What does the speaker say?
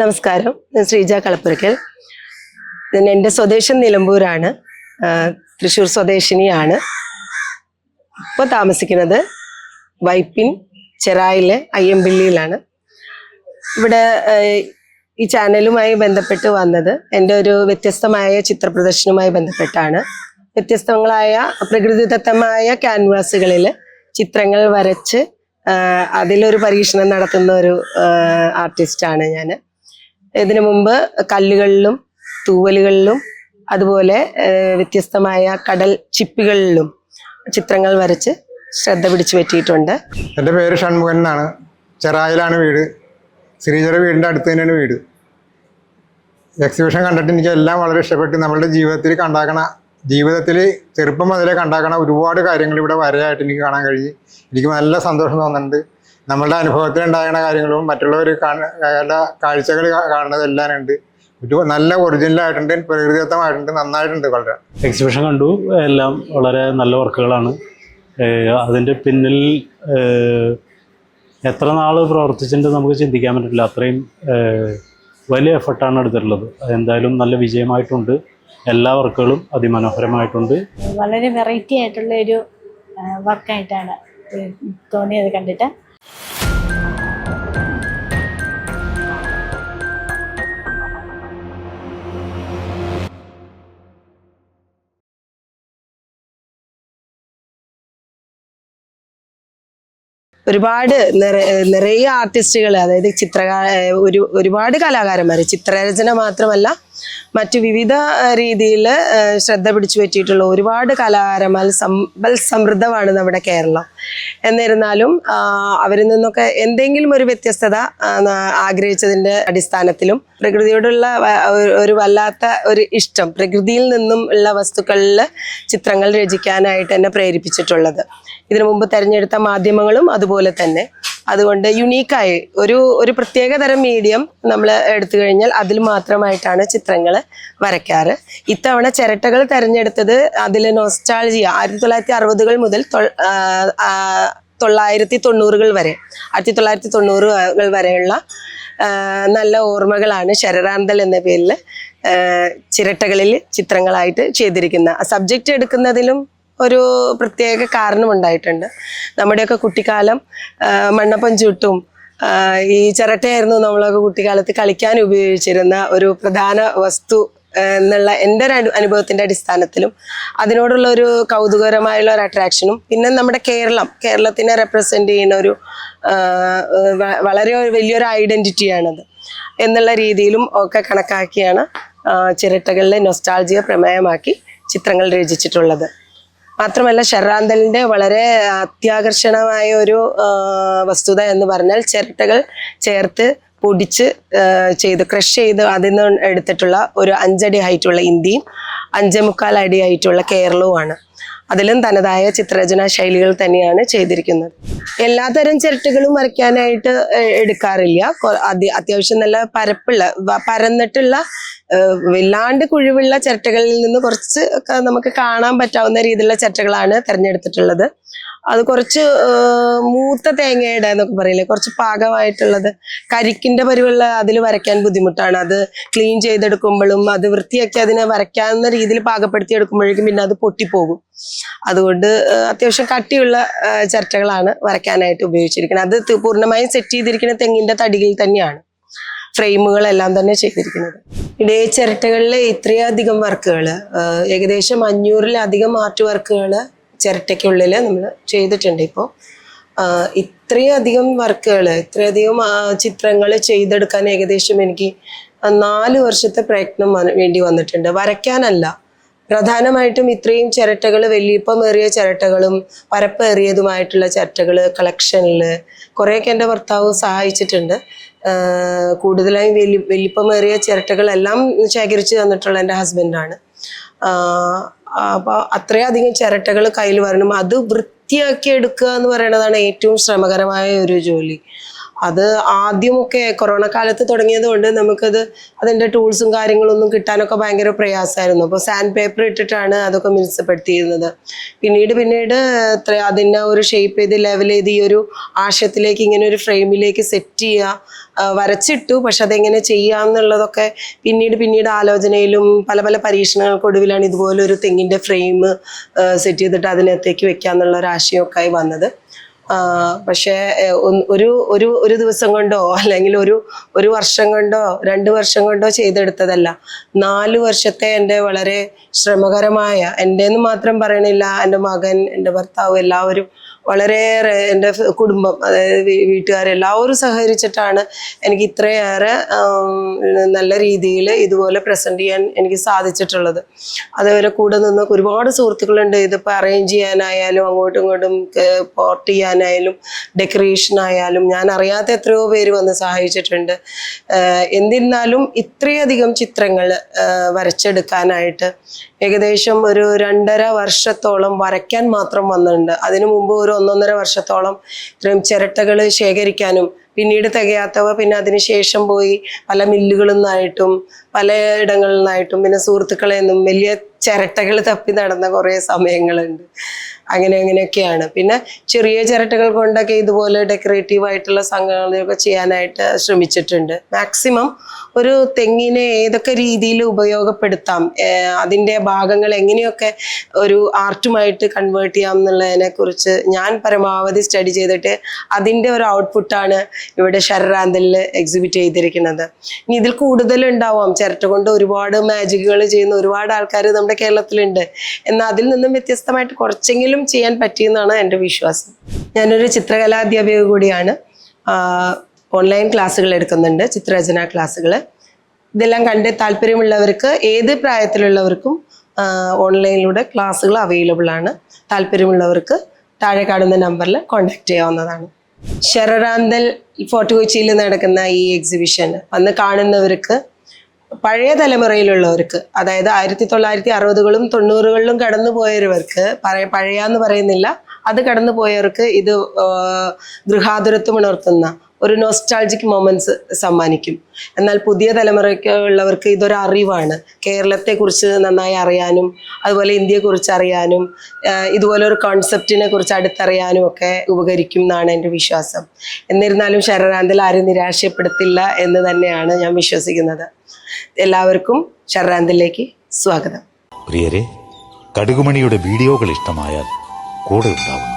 നമസ്കാരം. ഞാൻ ശ്രീജ കളപ്പുരക്കൽ. എന്റെ സ്വദേശം നിലമ്പൂരാണ്. തൃശ്ശൂർ സ്വദേശിനിയാണ്. ഇപ്പോൾ താമസിക്കുന്നത് വൈപ്പിൻ ചെറായിലെ അയ്യമ്പിള്ളിയിലാണ് ഇവിടെ ഈ ചാനലുമായി ബന്ധപ്പെട്ട് വന്നത് എന്റെ ഒരു വ്യത്യസ്തമായ ചിത്ര പ്രദർശനവുമായി ബന്ധപ്പെട്ടാണ്. വ്യത്യസ്തങ്ങളായ പ്രകൃതിദത്തമായ ക്യാൻവാസുകളിൽ ചിത്രങ്ങൾ വരച്ച് അതിലൊരു പരീക്ഷണം നടത്തുന്ന ഒരു ആർട്ടിസ്റ്റാണ് ഞാൻ ഇതിനു മുമ്പ് കല്ലുകളിലും തൂവലുകളിലും അതുപോലെ വ്യത്യസ്തമായ കടൽ ചിപ്പികളിലും ചിത്രങ്ങൾ വരച്ച് ശ്രദ്ധ പിടിച്ചു പറ്റിയിട്ടുണ്ട്. എന്റെ പേര് ഷൺമുഖൻ എന്നാണ്. ചെറായിലാണ് വീട്. ശ്രീജയുടെ വീടിന്റെ അടുത്ത് തന്നെയാണ് വീട്. എക്സിബിഷൻ കണ്ടിട്ട് എനിക്ക് എല്ലാം വളരെ ഇഷ്ടപ്പെട്ടു. നമ്മളുടെ ജീവിതത്തിൽ കണ്ടാക്കണ ജീവിതത്തിൽ ചെറുപ്പം മുതലേ കണ്ടാക്കണ ഒരുപാട് കാര്യങ്ങൾ ഇവിടെ വരയായിട്ട് എനിക്ക് കാണാൻ കഴിഞ്ഞു എനിക്ക് നല്ല സന്തോഷം തോന്നുന്നുണ്ട്. നമ്മളുടെ അനുഭവത്തിൽ ഉണ്ടാകുന്ന കാര്യങ്ങളും മറ്റുള്ളവർ എല്ലാ കാഴ്ചകൾ കാണുന്നതെല്ലാം ഉണ്ട്. നല്ല ഒറിജിനലായിട്ടുണ്ട് പ്രകൃതിദത്തമായിട്ടുണ്ട് നന്നായിട്ടുണ്ട് വളരെ. എക്സിബിഷൻ കണ്ടു. എല്ലാം വളരെ നല്ല വർക്കുകളാണ്. അതിന്റെ പിന്നിൽ എത്ര നാൾ പ്രവർത്തിച്ചിട്ടുണ്ട് നമുക്ക് ചിന്തിക്കാൻ പറ്റില്ല. അത്രയും വലിയ എഫർട്ടാണ് എടുത്തിട്ടുള്ളത്. എന്തായാലും നല്ല വിജയമായിട്ടുണ്ട്. എല്ലാ വർക്കുകളും അതിമനോഹരമായിട്ടുണ്ട്. വളരെ വെറൈറ്റി ആയിട്ടുള്ള ഒരു വർക്കായിട്ടാണ് തോന്നിയത് കണ്ടിട്ട്. ഒരുപാട് നിറ- നിറയെ ആർട്ടിസ്റ്റുകൾ അതായത് ചിത്രകാര ഒരു ഒരുപാട് കലാകാരന്മാർ ചിത്രരചന മാത്രമല്ല മറ്റു വിവിധ രീതിയിൽ ശ്രദ്ധ പിടിച്ചു പറ്റിയിട്ടുള്ള ഒരുപാട് കലാകാരന്മാർ സമ്പൽ സമൃദ്ധമാണ് നമ്മുടെ കേരളം. എന്നിരുന്നാലും അവരിൽ നിന്നൊക്കെ എന്തെങ്കിലും ഒരു വ്യത്യസ്തത ആഗ്രഹിച്ചതിന്റെ അടിസ്ഥാനത്തിലും പ്രകൃതിയോടുള്ള ഒരു വല്ലാത്ത ഒരു ഇഷ്ടം പ്രകൃതിയിൽ നിന്നും ഉള്ള വസ്തുക്കളിൽ ചിത്രങ്ങൾ രചിക്കാനായിട്ട് എന്നെ പ്രേരിപ്പിച്ചിട്ടുള്ളത്. ഇതിനു മുമ്പ് തിരഞ്ഞെടുത്ത മാധ്യമങ്ങളും അതുപോലെ തന്നെ. അതുകൊണ്ട് യുണീക്കായി ഒരു ഒരു പ്രത്യേക തരം മീഡിയം നമ്മൾ എടുത്തു കഴിഞ്ഞാൽ അതിൽ മാത്രമായിട്ടാണ് ചിത്രങ്ങൾ വരയ്ക്കാറ്. ഇത്തവണ ചിരട്ടകൾ തിരഞ്ഞെടുത്തത് അതിൽ നോസ്റ്റാൾജിയ ആയിരത്തി തൊള്ളായിരത്തി അറുപതുകൾ മുതൽ തൊള്ളായിരത്തി തൊണ്ണൂറുകൾ വരെ ആയിരത്തി തൊള്ളായിരത്തി തൊണ്ണൂറുകൾ വരെയുള്ള നല്ല ഓർമ്മകളാണ് ശരറാന്തൽ എന്ന പേരിൽ ചിരട്ടകളിൽ ചിത്രങ്ങളായിട്ട് ചെയ്തിരിക്കുന്ന. സബ്ജക്റ്റ് എടുക്കുന്നതിലും ഒരു പ്രത്യേക കാരണമുണ്ടായിട്ടുണ്ട് നമ്മുടെയൊക്കെ കുട്ടിക്കാലം മണ്ണപ്പം ചുട്ടും ഈ ചിരട്ടയായിരുന്നു നമ്മളൊക്കെ കുട്ടിക്കാലത്ത് കളിക്കാൻ ഉപയോഗിച്ചിരുന്ന ഒരു പ്രധാന വസ്തു എന്നുള്ള എന്റെ ഒരു അനുഭവത്തിന്റെ അടിസ്ഥാനത്തിലും അതിനോടുള്ള ഒരു കൗതുകകരമായുള്ള ഒരു അട്രാക്ഷനും പിന്നെ നമ്മുടെ കേരളം. കേരളത്തിനെ റെപ്രസെന്റ് ചെയ്യുന്ന ഒരു വളരെ വലിയൊരു ഐഡന്റിറ്റിയാണത് എന്നുള്ള രീതിയിലും ഒക്കെ കണക്കാക്കിയാണ് ചിരട്ടകളിലെ നൊസ്റ്റാൾജിയ പ്രമേയമാക്കി ചിത്രങ്ങൾ രചിച്ചിട്ടുള്ളത്. മാത്രമല്ല ഷെറാന്തലിന്റെ വളരെ അത്യാകർഷണമായ ഒരു വസ്തുത എന്ന് പറഞ്ഞാൽ ചിരട്ടകൾ ചേർത്ത് പൊടിച്ച് ചെയ്ത് ക്രഷ് ചെയ്ത് അതിൽ നിന്ന് എടുത്തിട്ടുള്ള ഒരു അഞ്ചടി ഹൈറ്റുള്ള ഇന്ത്യയും അഞ്ചേ മുക്കാൽ അടി ഹൈറ്റുള്ള കേരളവുമാണ്. അതിലും തനതായ ചിത്രരചനാ ശൈലികൾ തന്നെയാണ് ചെയ്തിരിക്കുന്നത്. എല്ലാതരം ചിരട്ടകളും വരയ്ക്കാനായിട്ട് എടുക്കാറില്ല. അത്യാവശ്യം നല്ല പരപ്പുള്ള പരന്നിട്ടുള്ള വല്ലാണ്ട് കുഴിവുള്ള ചിരട്ടകളിൽ നിന്ന് കുറച്ച് നമുക്ക് കാണാൻ പറ്റാവുന്ന രീതിയിലുള്ള ചിരട്ടകളാണ് തിരഞ്ഞെടുത്തിട്ടുള്ളത്. അത് കുറച്ച് മൂത്ത തേങ്ങയുടെ എന്നൊക്കെ പറയില്ലേ കുറച്ച് പാകമായിട്ടുള്ളത് കരിക്കിന്റെ പരിവുള്ള അതിൽ വരയ്ക്കാൻ ബുദ്ധിമുട്ടാണ്. അത് ക്ലീൻ ചെയ്തെടുക്കുമ്പോഴും അത് വൃത്തിയാക്കി അതിനെ വരയ്ക്കാവുന്ന രീതിയിൽ പാകപ്പെടുത്തി എടുക്കുമ്പോഴേക്കും പിന്നെ അത് പൊട്ടിപ്പോകും. അതുകൊണ്ട് അത്യാവശ്യം കട്ടിയുള്ള ചിരട്ടകളാണ് വരയ്ക്കാനായിട്ട് ഉപയോഗിച്ചിരിക്കുന്നത്. അത് പൂർണമായും സെറ്റ് ചെയ്തിരിക്കുന്ന തെങ്ങിന്റെ തടിയിൽ തന്നെയാണ് ഫ്രെയിമുകളെല്ലാം തന്നെ ചെയ്തിരിക്കുന്നത്. ഇടയ ചിരട്ടകളിലെ ഇത്രയധികം വർക്കുകൾ ഏകദേശം അഞ്ഞൂറിലധികം ആർട്ട് വർക്കുകൾ ചിരട്ടയ്ക്കുള്ളിൽ നമ്മൾ ചെയ്തിട്ടുണ്ട് ഇപ്പോൾ ഇത്രയധികം വർക്കുകൾ ഇത്രയധികം ചിത്രങ്ങൾ ചെയ്തെടുക്കാൻ ഏകദേശം എനിക്ക് നാല് വർഷത്തെ പ്രയത്നം വേണ്ടി വന്നിട്ടുണ്ട്. വരയ്ക്കാനല്ല. പ്രധാനമായിട്ടും ഇത്രയും ചിരട്ടകൾ വലിയപ്പമേറിയ ചിരട്ടകളും പരപ്പേറിയതുമായിട്ടുള്ള ചിരട്ടകൾ കളക്ഷനിൽ കുറേയൊക്കെ എന്റെ ഭർത്താവ് സഹായിച്ചിട്ടുണ്ട്. കൂടുതലായും വലിയ വലിപ്പമേറിയ ചിരട്ടകളെല്ലാം ശേഖരിച്ച് തന്നിട്ടുള്ള എന്റെ ഹസ്ബൻഡാണ്. അപ്പോൾ അത്രയധികം ചിരട്ടകൾ കയ്യിൽ വരണം. അത് വൃത്തിയാക്കി എടുക്കുക എന്ന് പറയുന്നതാണ് ഏറ്റവും ശ്രമകരമായ ഒരു ജോലി. അത് ആദ്യമൊക്കെ കൊറോണ കാലത്ത് തുടങ്ങിയത് കൊണ്ട് നമുക്കത് അതിന്റെ ടൂൾസും കാര്യങ്ങളൊന്നും കിട്ടാനൊക്കെ ഭയങ്കര പ്രയാസമായിരുന്നു. അപ്പോൾ സാൻഡ് പേപ്പർ ഇട്ടിട്ടാണ് അതൊക്കെ മിനുസപ്പെടുത്തിയിരുന്നത്. പിന്നീട് പിന്നീട് അതിനെ ഒരു ഷേപ്പ് ചെയ്ത് ലെവൽ ചെയ്ത് ഈ ഒരു ആശയത്തിലേക്ക് ഇങ്ങനെ ഒരു ഫ്രെയിമിലേക്ക് സെറ്റ് ചെയ്യുക വരച്ചിട്ടു. പക്ഷെ അതെങ്ങനെ ചെയ്യാന്നുള്ളതൊക്കെ പിന്നീട് പിന്നീട് ആലോചനയിലും പല പല പരീക്ഷണങ്ങൾക്കൊടുവിലാണ് ഇതുപോലെ ഒരു തെങ്ങിന്റെ ഫ്രെയിം സെറ്റ് ചെയ്തിട്ട് അതിനകത്തേക്ക് വെക്കാന്നുള്ള ഒരു ആശയമൊക്കെ ആയി വന്നത്. പക്ഷേ ഒരു ഒരു ഒരു ദിവസം കൊണ്ടോ അല്ലെങ്കിൽ ഒരു ഒരു വർഷം കൊണ്ടോ രണ്ട് വർഷം കൊണ്ടോ ചെയ്തെടുത്തതല്ല. നാല് വർഷത്തെ എന്റെ വളരെ ശ്രമകരമായ എന്റെ എന്ന് മാത്രം പറയണില്ല എന്റെ മകൻ എന്റെ ഭർത്താവ് എല്ലാവരും വളരെയേറെ എന്റെ കുടുംബം അതായത് വീട്ടുകാരെല്ലാവരും സഹകരിച്ചിട്ടാണ് എനിക്ക് ഇത്രയേറെ നല്ല രീതിയിൽ ഇതുപോലെ പ്രസന്റ് ചെയ്യാൻ എനിക്ക് സാധിച്ചിട്ടുള്ളത്. അതേപോലെ കൂടെ നിന്ന് ഒരുപാട് സുഹൃത്തുക്കളുണ്ട്. ഇതിപ്പോൾ അറേഞ്ച് ചെയ്യാനായാലും അങ്ങോട്ടും ഇങ്ങോട്ടും പോർട്ട് ചെയ്യാനായാലും ഡെക്കറേഷൻ ആയാലും ഞാൻ അറിയാത്ത എത്രയോ പേര് വന്ന് സഹായിച്ചിട്ടുണ്ട്. എന്നിരുന്നാലും ഇത്രയധികം ചിത്രങ്ങൾ വരച്ചെടുക്കാനായിട്ട് ഏകദേശം ഒരു രണ്ടര വർഷത്തോളം വരയ്ക്കാൻ മാത്രം വന്നിട്ടുണ്ട്. അതിനു മുമ്പ് ഒരു ഒന്നൊന്നര വർഷത്തോളം ഇത്രയും ചിരട്ടകൾ ശേഖരിക്കാനും പിന്നീട് തികയാത്തവ പിന്നെ അതിനുശേഷം പോയി പല മില്ലുകളിൽ നിന്നായിട്ടും പല ഇടങ്ങളിൽ നിന്നായിട്ടും പിന്നെ സുഹൃത്തുക്കളെ നിന്നും വലിയ ചിരട്ടകൾ തപ്പി നടന്ന കുറേ സമയങ്ങളുണ്ട്. അങ്ങനെ അങ്ങനെയൊക്കെയാണ്. പിന്നെ ചെറിയ ചിരട്ടകൾ കൊണ്ടൊക്കെ ഇതുപോലെ ഡെക്കറേറ്റീവ് ആയിട്ടുള്ള സംഘങ്ങളൊക്കെ ചെയ്യാനായിട്ട് ശ്രമിച്ചിട്ടുണ്ട്. മാക്സിമം ഒരു തെങ്ങിനെ ഏതൊക്കെ രീതിയിൽ ഉപയോഗപ്പെടുത്താം അതിന്റെ ഭാഗങ്ങൾ എങ്ങനെയൊക്കെ ഒരു ആർട്ടുമായിട്ട് കൺവേർട്ട് ചെയ്യാം എന്നുള്ളതിനെ കുറിച്ച് ഞാൻ പരമാവധി സ്റ്റഡി ചെയ്തിട്ട് അതിന്റെ ഒരു ഔട്ട്പുട്ടാണ് ഇവിടെ ശരറാന്തലിൽ എക്സിബിറ്റ് ചെയ്തിരിക്കുന്നത്. ഇനി ഇതിൽ കൂടുതൽ ഉണ്ടാവാം. ചിരട്ട കൊണ്ട് ഒരുപാട് മാജിക്കുകൾ ചെയ്യുന്ന ഒരുപാട് ആൾക്കാർ നമ്മുടെ കേരളത്തിലുണ്ട്. എന്നാൽ അതിൽ നിന്നും വ്യത്യസ്തമായിട്ട് കുറച്ചെങ്കിലും ചെയ്യാൻ പറ്റിയെന്നാണ് എന്റെ വിശ്വാസം. ഞാനൊരു ചിത്രകലാ അധ്യാപിക കൂടിയാണ് ഓൺലൈൻ ക്ലാസ്സുകൾ എടുക്കുന്നുണ്ട് ചിത്രരചന ക്ലാസ്സുകൾ ഇതെല്ലാം കണ്ട് താല്പര്യമുള്ളവർക്ക് ഏത് പ്രായത്തിലുള്ളവർക്കും ഓൺലൈനിലൂടെ ക്ലാസ്സുകൾ അവൈലബിൾ ആണ്. താല്പര്യമുള്ളവർക്ക് താഴെ കാണുന്ന നമ്പറിൽ കോൺടാക്ട് ചെയ്യാവുന്നതാണ്. ശരറാന്തൽ ഫോർട്ട് കൊച്ചിയിൽ നടക്കുന്ന ഈ എക്സിബിഷൻ അന്ന് കാണുന്നവർക്ക് പഴയ തലമുറയിലുള്ളവർക്ക് അതായത് ആയിരത്തി തൊള്ളായിരത്തി അറുപതുകളും തൊണ്ണൂറുകളിലും കടന്നു പോയവർക്ക് പറയ പഴയ എന്ന് പറയുന്നില്ല അത് കടന്നു പോയവർക്ക് ഇത് ഗൃഹാതുരത്വം ഉണർത്തുന്ന ഒരു നോസ്റ്റാൾജിക് മൊമെന്റ്സ് സമ്മാനിക്കും. എന്നാൽ പുതിയ തലമുറയ്ക്ക് ഉള്ളവർക്ക് ഇതൊരു അറിവാണ്. കേരളത്തെക്കുറിച്ച് നന്നായി അറിയാനും അതുപോലെ ഇന്ത്യയെക്കുറിച്ച് അറിയാനും ഇതുപോലെ ഒരു കോൺസെപ്റ്റിനെ കുറിച്ച് അടുത്തറിയാനും ഒക്കെ ഉപകരിക്കും എന്നാണ് എന്റെ വിശ്വാസം. എന്നിരുന്നാലും ശരണാന്തിൽ ആരും നിരാശപ്പെടുത്തില്ല എന്ന് തന്നെയാണ് ഞാൻ വിശ്വസിക്കുന്നത്. എല്ലാവർക്കും ശരറാന്തലിലേക്ക് സ്വാഗതം. പ്രിയരെ കടുകുമണിയുടെ വീഡിയോകൾ ഇഷ്ടമായാൽ കൂടെ ഉണ്ടാവുന്നു